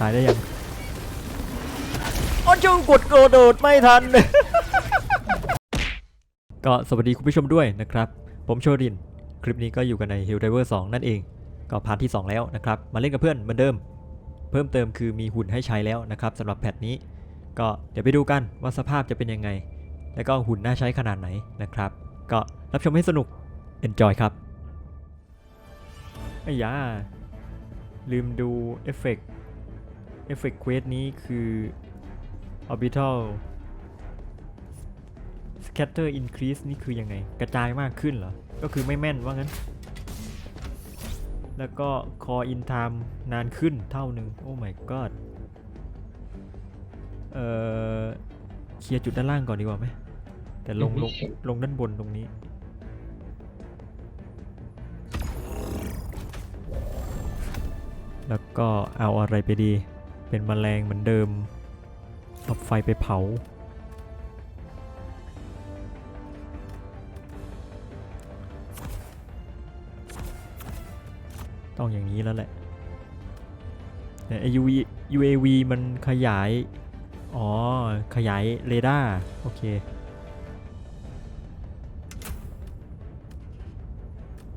ตายได้ยังอ๋อจุงกดกระโดดไม่ทัน ก็สวัสดีคุณผู้ชมด้วยนะครับ ผมโชริน คลิปนี้ก็อยู่กันใน Hill Diver 2 นั่นเอง ก็พาร์ทที่ 2 แล้วนะครับ มาเล่นกับเพื่อนเหมือนเดิม เพิ่มเติมคือมีหุ่นให้ใช้แล้วนะครับสำหรับแพทนี้ ก็เดี๋ยวไปดูกันว่าสภาพจะเป็นยังไง แล้วก็หุ่นน่าใช้ขนาดไหนนะครับ ก็รับชมให้สนุก enjoy ครับไอ้ยาลืมดูเอฟเฟกต์ เอฟเฟกต์เควสนี้คือ orbital scatter increase นี่คือยังไง กระจายมากขึ้นเหรอ ก็คือไม่แม่นว่างั้น แล้วก็ core in time นานขึ้นเท่าหนึ่งโอ้ my god เอ่อ เคลียร์จุดด้านล่างก่อนดีกว่าไหม แต่ลงลงลงด้านบนตรงนี้แล้วก็เอาอะไรไปดี เป็นแมลงเหมือนเดิมเอาไฟไปเผา ต้องอย่างนี้แล้วแหละแต่ไอ้ UV UAV มันขยาย อ๋อ ขยายเรดาร์ โอเค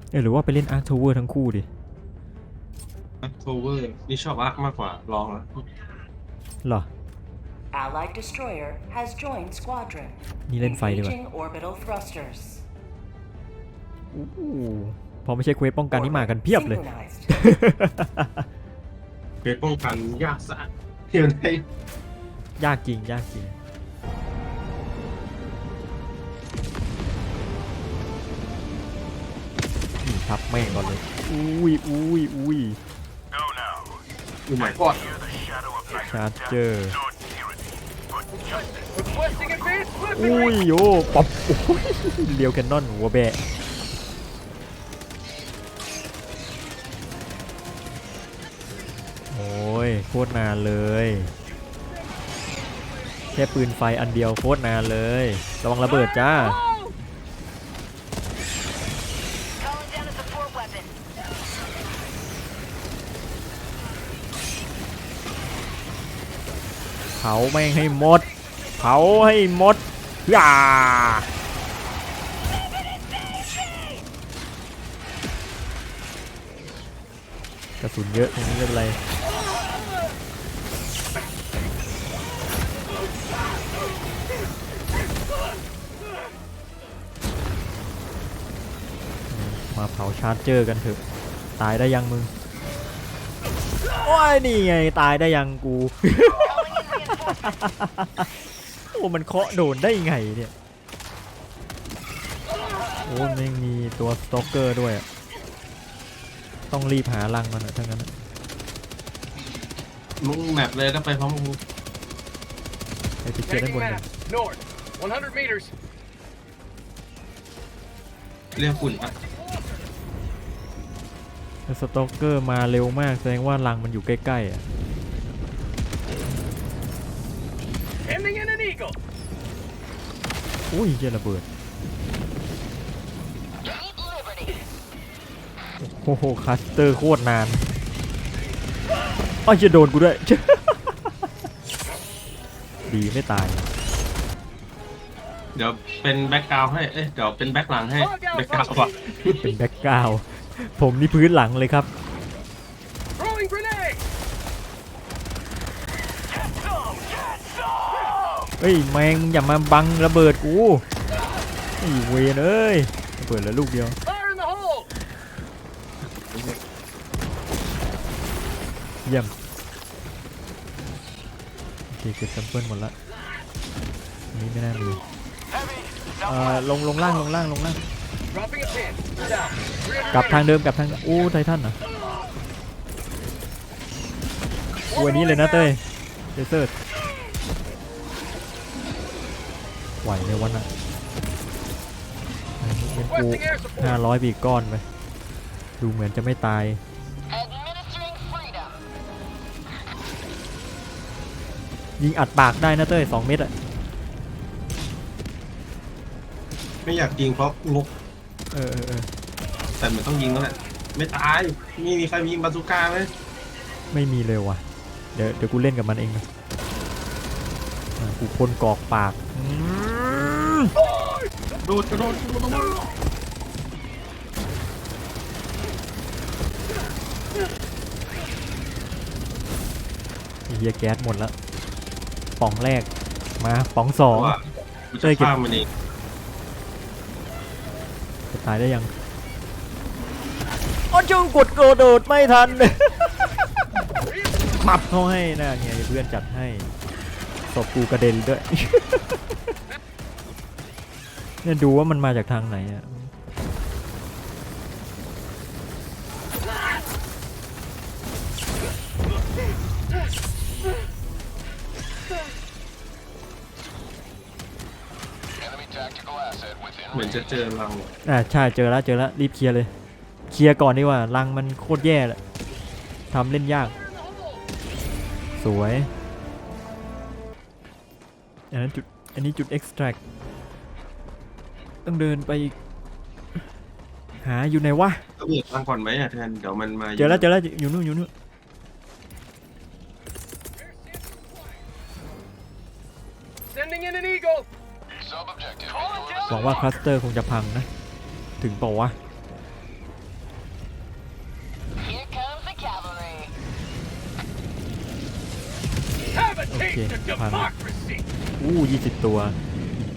เอยหรือว่าไปเล่น Arc Tower ทั้งคู่ดิ โทเวอร์นี่ชอบอาร์คมากกว่าลองแล้ว เหรอ Allied destroyer has joined squadron. นี่เล่นไฟดีกว่า Engaging orbital thrusters. อู้หูพอไม่ใช่เควสป้องกันนี่มากันเพียบเลย Synchronized. เพื่อป้องกันยากสะเดี๋ยวได้ยากจริง ยากจริง นี่ทับแม่งก่อนเลย อุ้ยอุ้ยอุ้ย ดูหมายกอดชาร์เจอร์อุ้ยโอ้ป๊อปโอ้ยเลียวแคนนอนหัวแบะโอ้ยโคตรนานเลย แค่ปืนไฟอันเดียวโคตรนานเลย ระวังระเบิดจ้า Calling down a support weapon. เผาแม่งให้หมด เผาให้หมดย่ากระสุนเยอะตรงนี้ไม่เป็นไรมาเผาชาร์จเจอร์กันเถอะ ตายได้ยังมึง โอ้ย นี่ไง ตายได้ยังกู โอ้มันเคาะโดนได้ไงเนี่ยโอ้แม่งมีตัวสโตอกเกอร์ด้วยอะต้องรีบหารังมันอะทั้งนั้นอะมึงแมปเลยก็ไปพร้อมกูไปไปเคลียร์ด้านบ Taking นกัน map. North. 100 meters. เรียกฝุ่นอะแต่สโตอกเกอร์มาเร็วมากแสดงว่ารังมันอยู่ใกล้ๆอะ อุ้ยเหี้ยระเบิด Keep liberty. โอ้โหคัสเตอร์โคตรนานอ้าวจะโดนกูด้วย ดีไม่ตาย เดี๋ยวเป็นแบ็กกราวให้ เอ้ย เดี๋ยวเป็นแบ็กหลังให้ แบ็กกราวอะเป็นแบ็กกราวด์ผมนี่พื้นหลังเลยครับ เฮ้ยแมงอย่ามาบังระเบิดกูไอ้เวนเอ้ยระเบิดแล้วลูกเดียวเยี่ยมโอเคเก็บแซมเปิลหมดละนี้ไม่น่ามีเอ่อลงลงล่างลงล่างลงล่างกลับทางเดิมกลับทางโอ้ไททันเหรอตัวนี้เลยนะเต้ยเดเซอร์ วไหมวันน่ะงั้นกู Requesting air support. ห้าร้อยปีกก้อนไปดูเหมือนจะไม่ตาย Administering freedom. ยิงอัดปากได้นะเต้ยสองเม็ดอะไม่อยากยิงเพราะงกเออเออเออแต่มันต้องยิงแล้วแหละไม่ตายมีมีใครมีบาซูก้าไหมไม่มีเลยว่ะ เดี๋ยวเดี๋ยวกูเล่นกับมันเองนะอะกูพ่นกรอกปากอืม โดดกระโดดกระโดดกระโดดไอ้เฮียแก๊สหมดแล้วป๋องแรกมาป๋องสอง ว่ากูเอ้จะฆ่ามันเองจะตายได้ยังอ๋อจงกดกระโดดไม่ทัน มับเขาให้นะไงเพื่อนจัดให้ศพกูกระเด็นด้วย เนี่ยดูว่ามันมาจากทางไหนอะเหมือนจะเจอเราอ่าใช่เจอแล้วเจอแล้วรีบเคลียร์เลย เคลียร์ก่อนดีกว่ารังมันโคตรแย่เลยทำเล่นยาก สวยอันนั้นจุดอันนี้จุด extract ต้องเดินไปอีกหาอยู่ไหนวะ ก็เบิดทางก่อนไหมอะแทนเดี๋ยวมันมาเจอแล้วเจอแล้วอยู่นู่นอยู่นู่น Sending in an eagle. หวังว่าคลัสเตอร์คงจะพังนะ ถึงเปล่าวะ Here comes the cavalry. Have a taste Okay, of fine. democracy. อู้ยี่สิบตัว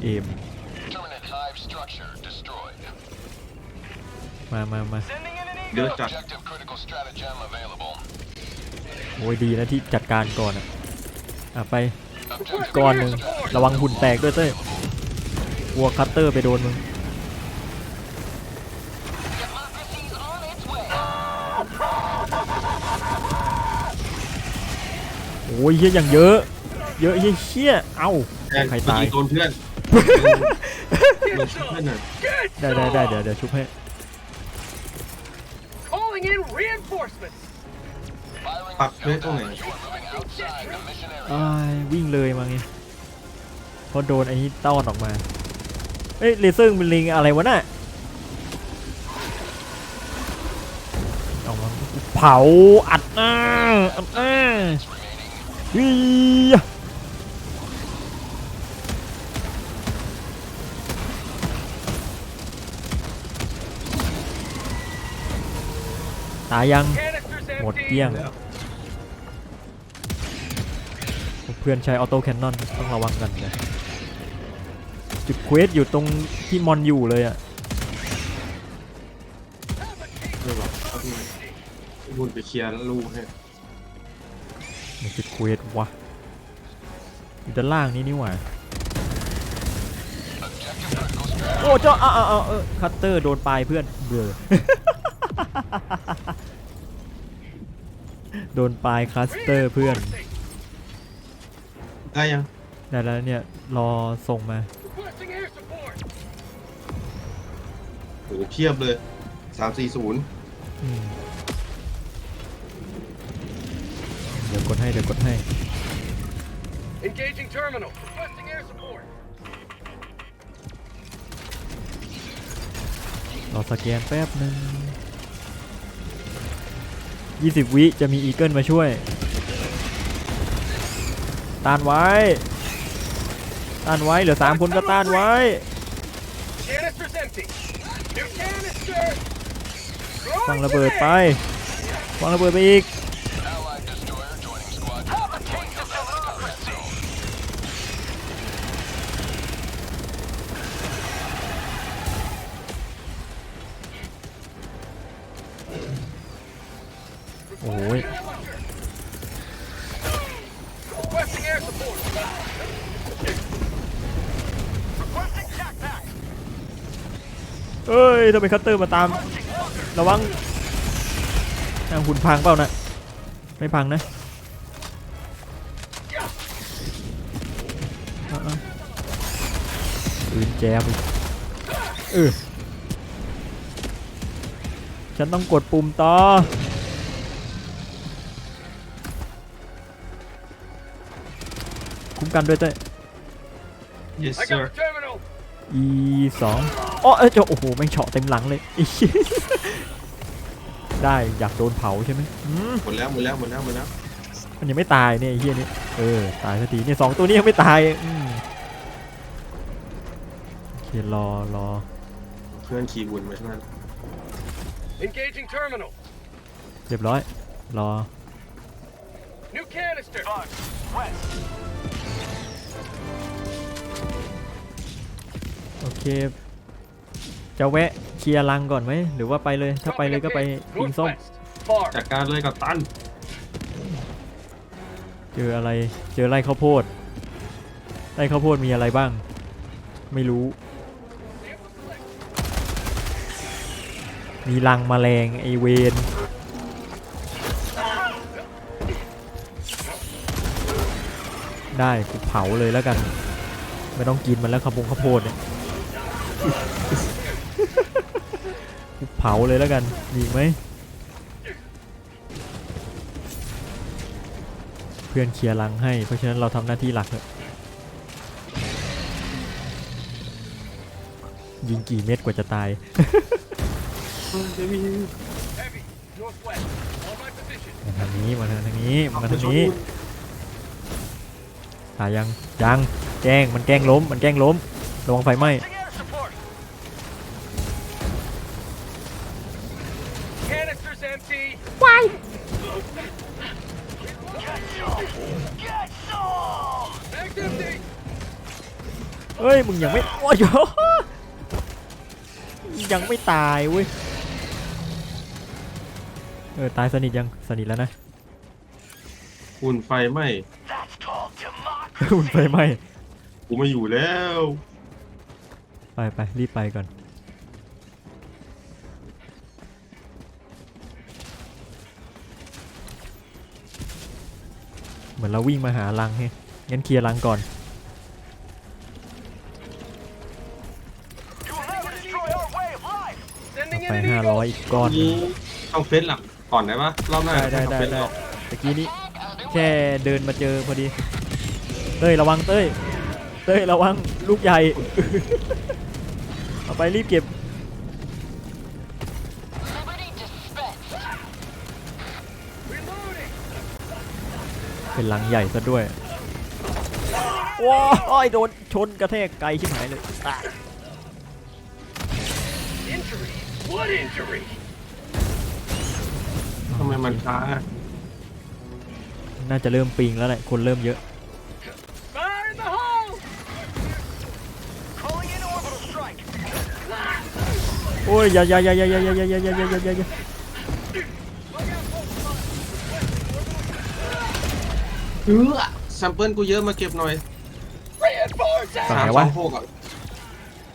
เอม มามามา Sending in an เย eagle. อะจัด Objective critical stratagem available. โอ้ยดีนะที่จัดการก่อนอะอะไป Objective ก้อนหนึ่งระวังหุ่นแตกด้วยเต้ยกลัวคัตเตอร์ไปโดนมึง Democracy's on its way. โอ้ยเฮียอย่างเยอะ เยอะเฮียเชี่ยเอ้าแทนใครไปตายยิงโดนเพื่อนโดนเพื่อนหน่อย Get ได้ได้ได้เดี๋ยวเดี๋ยวชุบให้ ปักเพื่อนตรงไหน you are moving outside the mission area. อ้ายวิ่งเลยมาไงเพราะโดนไอ้นี้ต้อนออกมา เอ้ยเลเซอร์เป็นลิงอะไรวะน่ะออกมาเผาอัดหน้าอัดหน้าฮีย ตายยัง Canisters หมด empty. เกลี้ยง เพื่อนใช้ออโต้แคนนอนต้องระวังกันนะจุดเควสอยู่ตรงที่มอนอยู่เลยอะไม่หรอกเอาที่บุญไปเคลียร์ลูกให้มันจุดเควสวะอยู่ด้านล่างนี้นี่หว่าโอ้เจ้าอ้าวอ้าวอ้าวเออคัตเตอร์โดนปลายเพื่อนเบื่อ โดนปลายคลัสเตอร์เพื่อน ได้ยังได้แล้วเนี่ย รอส่งมา Requesting air support. โหเพียบเลยสามสี่ศูนย์อืมเดี๋ยวกดให้เดี๋ยวกดให้ Engaging terminal. Requesting air support. รอสแกนแป๊บหนึ่ง 20 วิจะมีอีเกิลมาช่วย ต้านไว้ ต้านไว้ เหลือ 3 คนก็ต้านไว้ Canisters empty. New canister. วางระเบิดไปวางระเบิดไปอีก ทำไมคัตเตอร์มาตาม ระวังทางหุ่นพังเปล่านะไม่พังนะเอาเอาปืนแจมอีกเออฉันต้องกดปุ่มต่อคุ้มกันด้วยเต้ย yes I sir got the terminal. e สองอ๋อเอยเจ้าโอ้โหแม่งเฉาะเต็มหลังเลยอีเหี้ยได้อยากโดนเผาใช่ไหมอืมหมดแล้วหมดแล้วหมดแล้วหมดแล้วมันยังไม่ตายเนี่ยไอ้เฮียนี่เออตายสักทีเนี่ยสองตัวนี้ยังไม่ตายอืมโอเครอรอเพื่อนขี่บุญมาช่วย Engaging terminal. เรียบร้อย รอ New canister. West. โอเคจะแวะเคลียร์รังก่อนไหมหรือว่าไปเลยถ้าไปเลยก็ไปปิงส้ม Northwest. Far. จัดการเลยกับตัน เจออะไรเจอไร่ข้าวโพดไร่ข้าวโพดมีอะไรบ้าง ไม่รู้ มีรังแมลงไอเวนได้กูเผาเลยแล้วกัน ไม่ต้องกินมันแล้วข้าวโพดข้าวโพดเนี่ยกู เผาเลยแล้วกันมีไหมเพื่อนเคลียร์รังให้ เพราะฉะนั้นเราทำหน้าที่หลักเถอะยิงกี่เม็ดกว่าจะตายมาทางนี้มาทางนี้มาทางนี้ตายยังยังแกล้งมันแกล้งล้มมันแกล้งล้มระวังไฟไหม้ งยังไม่โอ้ยยังไม่ตายเว้ยเออตายสนิทยังสนิทแล้วนะหุ่นไฟไหม That's called democracy. มันไฟไหม้กูไม่อยู่แล้วไปไปรีบไปก่อนเหมือนเราวิ่งมาหารังเฮ้งั้นเคลียร์รังก่อน ห้า eagle. ร้อยอีกก้อนหนึ่นี้งเอาเฟซหลักก่อนได้ปะรอบหน้าได้ได้ได้เอาเฟซหได้ลักตะกี้นี้แค่เดินมาเจอพอดี เต้ยระวังเต้ย เต้ยระวังลูกใหญ่ เอาไปรีบเก็บ Liberty dispensed. Reloading. เป็นลังใหญ่ซะด้วยว้ายโดนชนกระแทกไกลชิบหายเลย What injury? ทำไมมันช้าน่าจะเริ่มปิงแล้วแหละ คนเริ่มเยอะ Fire in the hole. Calling in orbital strike. โอ้ยอย่าอย่าอย่าอย่าอย่าอย่าอย่าอย่าอย่าอย่าอย่าอย่าเออแซมเปิลกูเยอะมาเก็บหน่อย Reinforcing. ฝั่งสามไหนสวะองหกอะ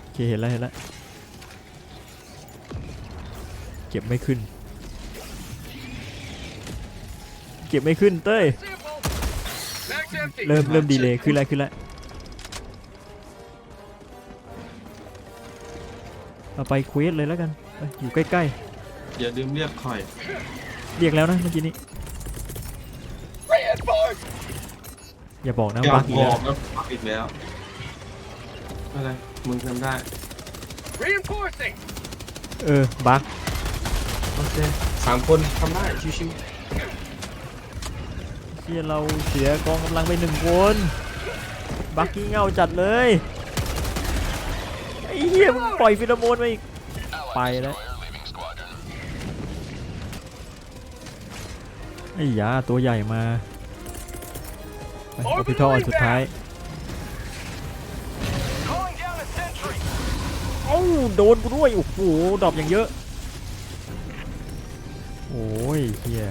โอเคเห็นแล้วเห็นแล้ว เก็บไม่ขึ้น เก็บไม่ขึ้นเต้ย Sample. Bag's empty. เริ่มเริ่มดีเลยขึ้นแล้วขึ้นแล้วเอาไปเควสเลยแล้วกันไปอยู่ใกล้อย่าลืมเรียกคอยๆเรียกแล้วนะเมื่อกี้นี้ Reinforce. อย่าบอกนะอย่าบักอีกบแล้อวกแล้วปักอีกแล้วอะไรมึงทำได้ Reinforcing. เออบัก โอเคสามคนทำได้ชิวเชี่ยเราเสียกองกำลังไปหนึ่งคนบักกี้เง่าจัดเลยไอ้เหี้ยมึงปล่อยฟิโลโมนมาอีก Allied Bye, destroyer that. leaving squadron. ไอ้ยาตัวใหญ่มาไปออพิทอลอันสุดท้าย Calling down a sentry. เอ้าโดนกูด้วยโอ้โหดรอปอย่างเยอะ โอ้ยเฮีย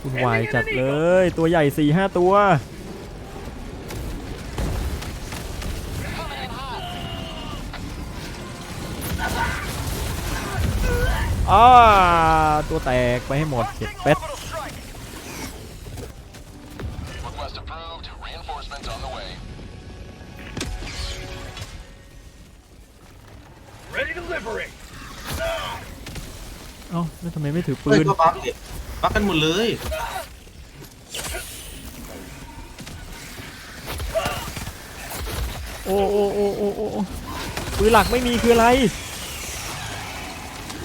คุณวายจัดเลย ตัวใหญ่สี่ห้าตัว อ้า ตัวแตกไปให้หมดเจ็บเป็ด เอ้าแล้วทำไมไม่ถือๆปืเฮ้ยนก็บักเนี่ยบักกันหมดเลยโอ้โอ้โอ้โอ้โอ้โอ้ปืนหลักไม่มีคืออะไร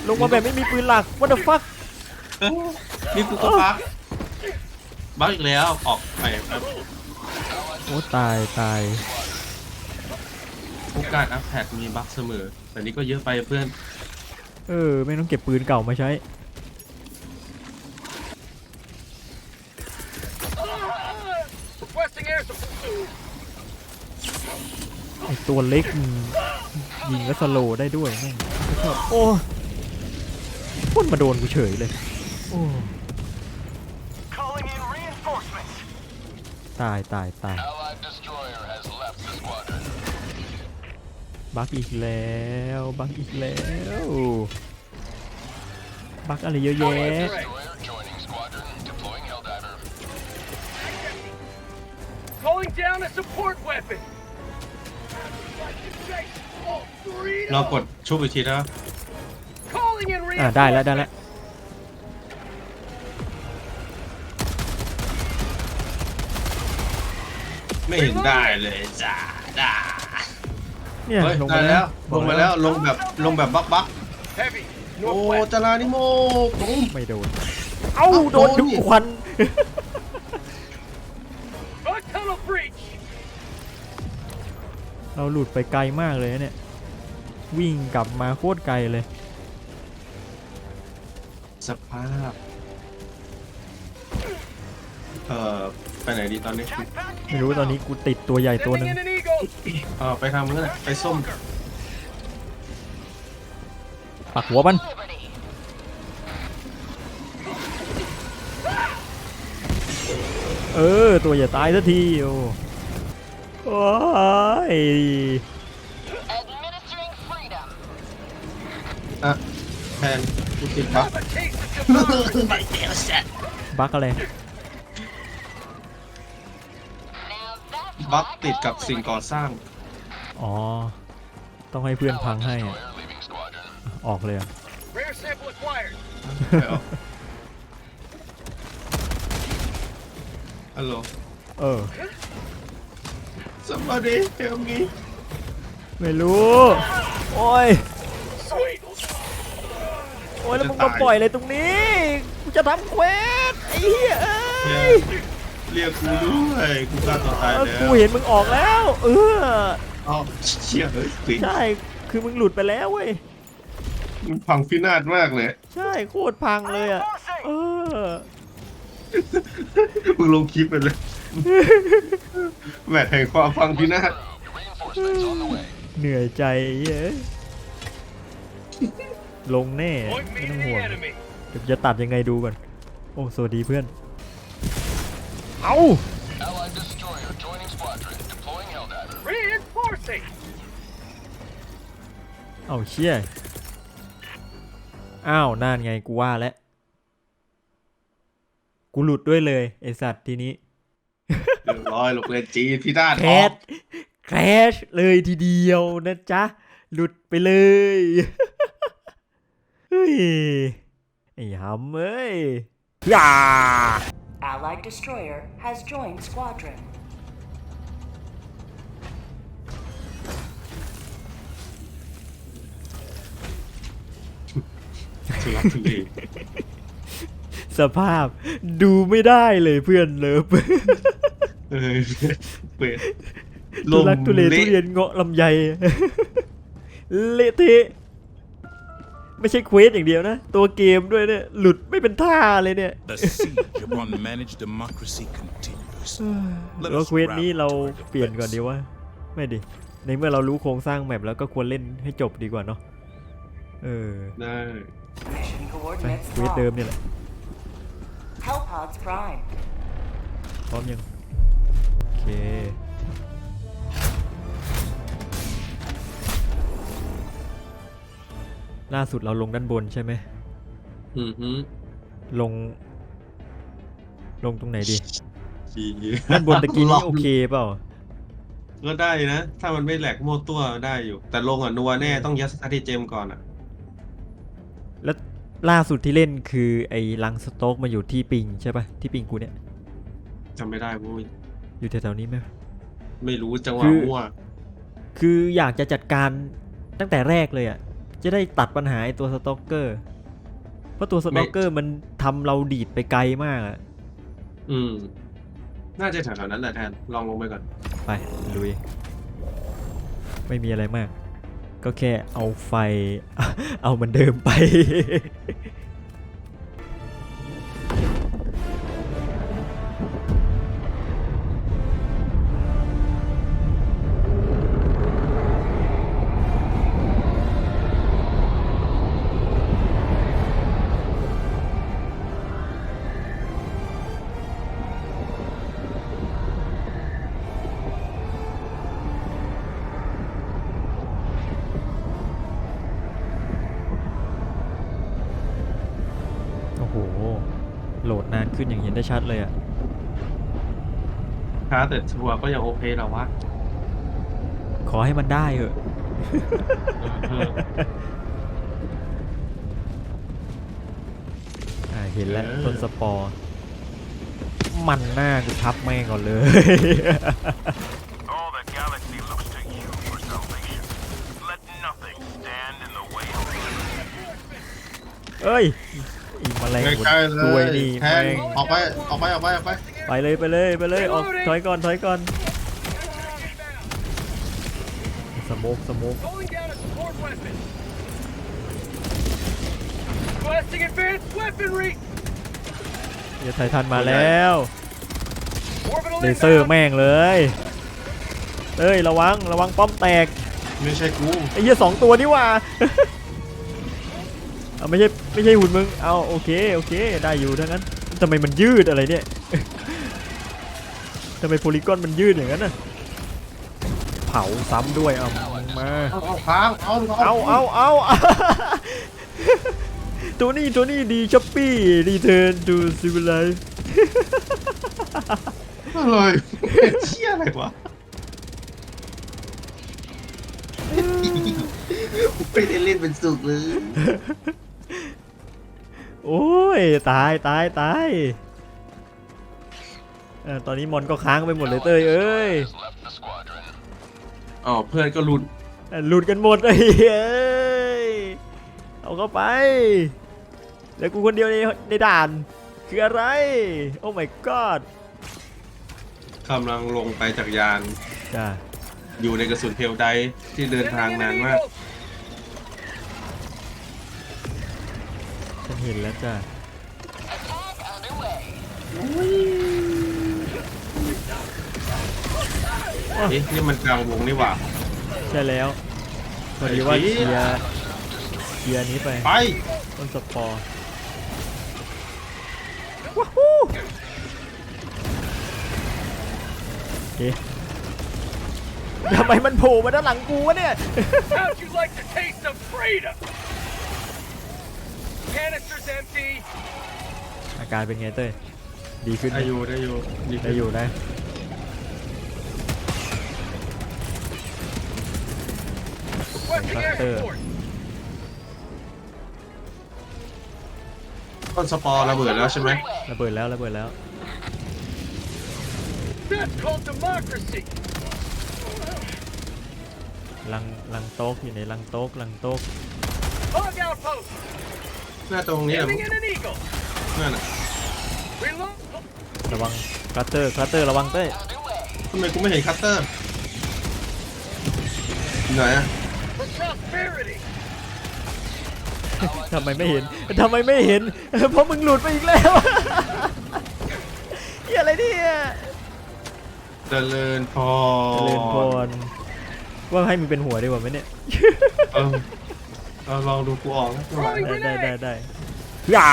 ลงมาแบบไม่มีปืนหลัก what the fuck เอ้ยนี่กูก็บักบักอีกแล้วออกไปครับโอ้ตายตายโอกาสอัพแพดมีบักเสมอ แต่นี่ก็เยอะไปเพื่อน เออ ไม่ต้องเก็บปืนเก่ามาใช้ Requesting air support. ไอตัวเล็กมันยิงแล้วสโลว์ได้ด้วยแม่งชอบโอ้พ่นมาโดนกูเฉยเลย โอ้ Calling in reinforcements. ตายตายตาย บักอีกแล้วบักอีกแล้วบักอะไรเยอะแยะ Destroyer joining squadron. Deploying Helldiver. Calling down a support weapon. Oh, three เรากดชุบอีกทีแล้ว Calling in อ่าได้แล้วได้แล้วไม่เห็นได้เลยจ้าด่า เนี่ยเฮ้ยลงได้มาแล้วลบองกมาแล้วลงแบบลงแบบบักบัก Heavy. โอ้ Northwest. จารานิโมปุ้มไม่โดน เอ้า โดนโดนทุกนี่ควัน A tunnel breach. เราหลุดไปไกลมากเลยนะเนี่ย วิ่งกลับมาโคตรไกลเลย สภาพ เอ่อ ไปไหนดีตอนนี้ ไม่รู้ตอนนี้กูติดตัวใหญ่ตัวหนึ่ง Sending in an eagle. เออไปทางนู้นแหละไปส้มปักหัวมัน Liberty. เออ ตัวอย่าตายสักที โอ้โอ้ย Administering freedom. อะแทนกูติดบัก A taste of democracy. บักอะไร บัก what I ติดกับ call สิ่ง liberty. ก่อสร้าง อ๋อ ต้องให้เพื่อนพัง Allied ให้อะ destroyer leaving squadron. ออกเลยอะ Rare sample acquired. ไปเอาฮัลโหล เออ somebody help me ไม่รู้ โอ้ย Sweet. โอ้ยแล้วมึงจะมาตายปล่อยอะไรตรงนี้ กูจะทำเควสไอ้เหี้ยเอ้เนี่ยย เรียกกูด้วยกูกล้าตัวตายเออแล้วกูเห็นมึงออกแล้ว เอออ๋อเชี่ยเฮ้ยปิงใช่คือมึงหลุดไปแล้วเว้ยมันพังพินาศมากเลยใช่โคตรพังเลยอะเออมึงลงคลิปไปเลยแมทแห่งความพังพินาศ Approved. Reinforcements on the way. เหนื่อยใจเย้ยลงแน่ Point ไม่ me ต้อ to ง the ห่วง enemy. เดี๋ยวจะตัดยังไงดูก่อน โอ้ สวัสดีเพื่อน เอา Allied destroyer joining squadron. Deploying Helldiver. Reinforcing. เอาเชี่ยอ้าวนั่นไงกูว่าแล้ว กูหลุดด้วยเลยไอสัตว์ทีนี้เรียบร้อยลงเลนจีนพินาศแคออสกแคสเลยทีเดียวนะจ๊ะ หลุดไปเลยเฮ้ยไอ้หำเอ้ยย่า Allied destroyer has joined squadron. ทุลักทุเลสภาพดูไม่ได้เลยเพื่อนเลิฟเออเปิดทุลักทุเลทุเรียนเงาะลำไยเละเทะ ไม่ใช่เควสอย่างเดียวนะ ตัวเกมด้วยเนี่ย หลุดไม่เป็นท่าเลยเนี่ย The siege upon managed democracy continues. หรือว่าเควสนี้เราเปลี่ยนก่อนดีว่าไม่ดิ ในเมื่อเรารู้โครงสร้างแมปแล้วก็ควรเล่นให้จบดีกว่าเนาะ เออ ได้ Mission ไป coordinates เควสเดิม locked. เนี่ยแหละ Hellpods prime. พร้อมยัง โอเค ล่าสุดเราลงด้านบนใช่ไหม อือฮึลง ลงตรงไหนดี ดีด้านบนตะกี้นี้โอเคเปล่า ก็ได้นะ ถ้ามันไม่แหลกโมวตัวได้อยู่ แต่ลงอะนัวแน่ต้องยัดสตาร์ทเจมก่อนอะ แล้วล่าสุดที่เล่นคือไอ้ลังสโต๊กมาอยู่ที่ปิงใช่ปะที่ปิงกูเนี่ยจำไม่ได้มุ้ยอยู่แถวๆนี้ไหม ไม่รู้จังหวะคือ มั่ว คืออยากจะจัดการตั้งแต่แรกเลยอะ่ะ จะได้ตัดปัญหาไอ้ตัวสโต็อกเกอร์ เพราะตัวสโต็อกเกอร์มันทำเราดีดไปไกลมากอะอืม น่าจะแถวๆนั้นแหละแทน ลองลงไปก่อน ไปลุย ไม่มีอะไรมาก ก็แค่เอาไฟ เอามันเดิมไป นานขึ้นอย่างเห็นได้ชัดเลยอะช้าแต่ทัวร์ก็ยังโอเคแล้ววะขอให้มันได้เถอะเอออ่าเห็นแล้วเออต้นสปอร์มันหน้ากูทับแม่งก่อนเลย All the galaxy looks to you for salvation. Let nothing stand in the way of เอ้ย อีแมลงใกล้ๆเลตัวยยนี่แทแม่นงออกไปออกไปออกไปออกไปไปเลยไปเลยไปเลยออกถอยก่อนถอยก่อนสโมกสโมก Going down a support weapon. Requesting advanced weaponry. เดี๋ยวไททันมาแล้ว Orbital เลเซอร์แม่งเลยเอ้ยระวังระวังป้อมแตกไม่ใช่กูไอ้เหี้ยสองตัวนี่หว่า เอาไม่ใช่ไม่ใช่หุ่นมึง เอาโอเคโอเคได้อยู่ทั้งนั้นทำไมมันยืดอะไรเนี่ยทำไมโพลีกอนมันยืดอย่างนั้นน่ะเผาซ้ำด้วยเอามาเอาเอาค้างเอาเอาเอาเอาตัวนี้ตัวนี้ดีช้อปปี้รีเทิร์นดูซิวิไลอะไรเชี่ยอะไรวะไม่ได้เล่นเป็นสุกเลย โอ้ย ตายตายตายเออตอนนี้มอนก็ค้างไปหมดเลยเต้ยเอ้ย Has left the squadron. อ๋อเพื่อนก็หลุดหลุดกันหมดไอ้เอ้ยเอาเข้าไปแล้วกูคนเดียวในในด่าน คืออะไร โอ้ my god กำลังลงไปจากยาน จ้าอยู่ในกระสุนเพลไดที่เดินทางนานมาก เห็นแล้วจ้า Attack underway. เอ๊ะนี่มันกลางวงนี่หว่า ใช่แล้วพอดีว่าไอ้เคเหี้ลียย ร์เคลียร์นี้ไปไป ต้นสปอร์ว้าฮู้โอเคทำไมมันโผล่มาด้านหลังกูวะเนี่ย How'd you like the taste of freedom? Canisters empty. อาการเป็นไงเต้ยดีขึ้นไหมได้อยู่ได้อยู่ดีได้อยู่นะ Requesting air Buster. support. ต้นสปอร์ระเบิดแล้วใช่ไหมระเบิดแล้วระเบิดแล้ว That's called democracy. ลังลังโต๊กอยู่ในลังโต๊กลังโต๊ก Hog outpost. หน้าตรงนี้แหละ Aiming in an eagle. นั่นน่ะ Reload. ระวังคลัตเตอร์คลัตเตอร์ระวังเต้ยทำไมกูไม่เห็นคัตเตอร์ไหนอะ For prosperity. ทำไมไม่เห็นทำไมไม่เห็น เพราะมึงหลุดไปอีกแล้วเฮียอะไรเนี่ยเจริญพรเจริญพรว่าให้มึงเป็นหัวดีกว่าไหมเนี่ย เออ เอาลองดูกูออกนะไม่ไหวได้ได้ได้ได้ย่า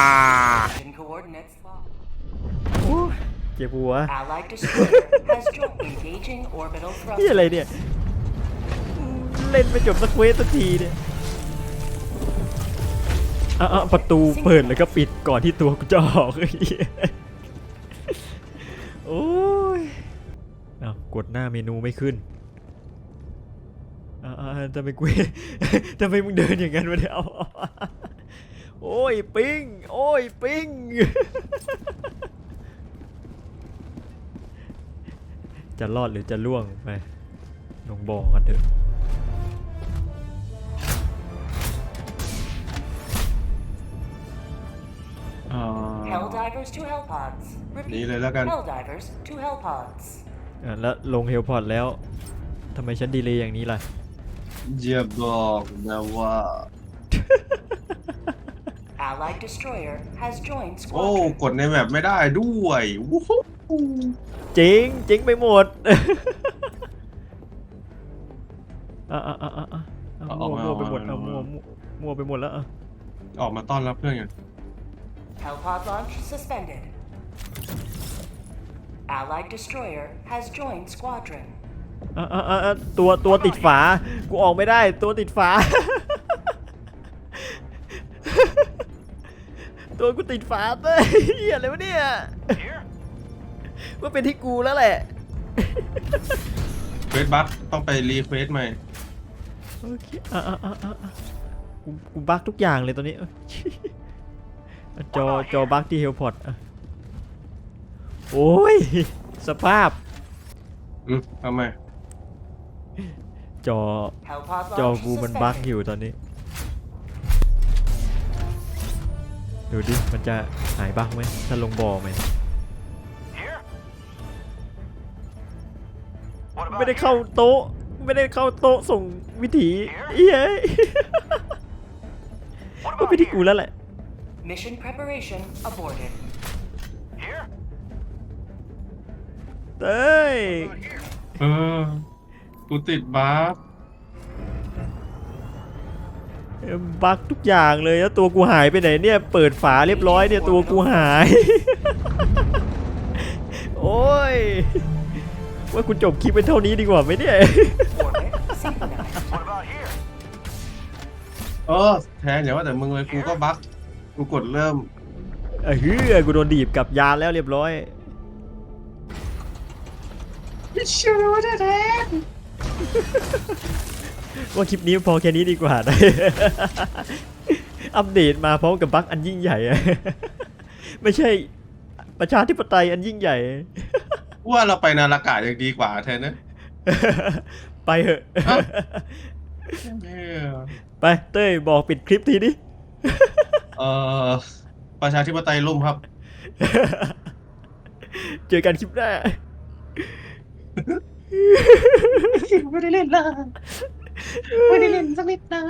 In coordinates locked. โอ้ยเจ็บหัว Allied destroyer has joined engaging orbital นี่อะไร thrusters. เนี่ย เล่นไม่จบสักเควสสักทีเนี่ยอะอะประตูเปิดแล้วก็ปิดก่อนที่ตัวกูจะออกไอ้เหี้ยโอ้ยอ้าวกดหน้าเมนูไม่ขึ้นอ่าอ่า ทำไมกูทำไมมึงเดินอย่างนั้นวะเนี่ยเอาเอาโอ้ยปิงโอ้ยปิงจะรอดหรือจะล่วงไปลงบ่อกันเถอะอ๋อ Helldivers to Hellpods. หนี Repeat. เลยแล้วกัน Helldivers to Hellpods. อะแล้วลงเฮลพอร์ตแล้วทำไมฉันดีเลยอย่างนี้ล่ะ อย่าบอกนะว่า Allied destroyer has joined โอ้ squadron. กดในแบบไม่ได้ด้วยวู้ฮู้เจ๋งเจ๋งไปหมดอะอะอะอะอะอะมั่วมั่วไปหมดอะมั่วมั่วมั่วไปหมดแล้วอะออกมาต้อนรับเพื่อนกัน Hellpod launch suspended. Allied destroyer has joined squadron. อะอะอะอะตัวตัวติดฝา กูออกไม่ได้ตัวติดฝา ตัวกูติดฝาเต้ยเฮียอะไรวะเนี่ย Here? ว่าเป็นที่กูแล้วแหละ เควสบัคต้องไปรีเควสใหม่โอเคอะอะอะอะอะกูกูบักทุกอย่างเลยตอนนี้เอ้ยจอจอบักที่เฮลพอร์ตอะโอ้ย สภาพ อืมทำไม จอ Hellpod จอ launch กูมันบั๊กอ suspended. ยู่ตอนนี้ ดูดิ มันจะหายบั๊กไหมถ้าลงบ่อไหม Here? What about ไม่ได้ here? เข้าโต๊ะ ไม่ได้เข้าโต๊ะส่งวิถีเอ้ย What ก็ about ไปที่กู here? แล้วแหละ Mission preparation aborted. Here? เอ้ย About here? เออ กูติดบัคบั๊กทุกอย่างเลยแล้วตัวกูหายไปไหนเนี่ย เปิดฝาเรียบร้อยเนี่ยตัวกูหาย โอ้ย ว่ากูจบคลิปเป็นเท่านี้ดีกว่าไหมเนี่ย Orbit synchronized. What about here? เออแทนอย่าว่าแต่มึงเลยกูก็บัคกูกดเริ่มเออเฮือกูโดนดีบกลับยานแล้วเรียบร้อย ว่าคลิปนี้พอแค่นี้ดีกว่านะอัปเดตมาพร้อมกับบั๊กอันยิ่งใหญ่อะไม่ใช่ประชาธิปไตยอันยิ่งใหญ่ ว่าเราไปนารากาศยังดีกว่าแทนนะไปเถอะเอ้าเออไปเต้ยบอกปิดคลิปทีดิเออประชาธิปไตยล่มครับ เจอกันคลิปหน้า ไม่ได้เล่นลยไม่ได้เล่นสักนิดนะ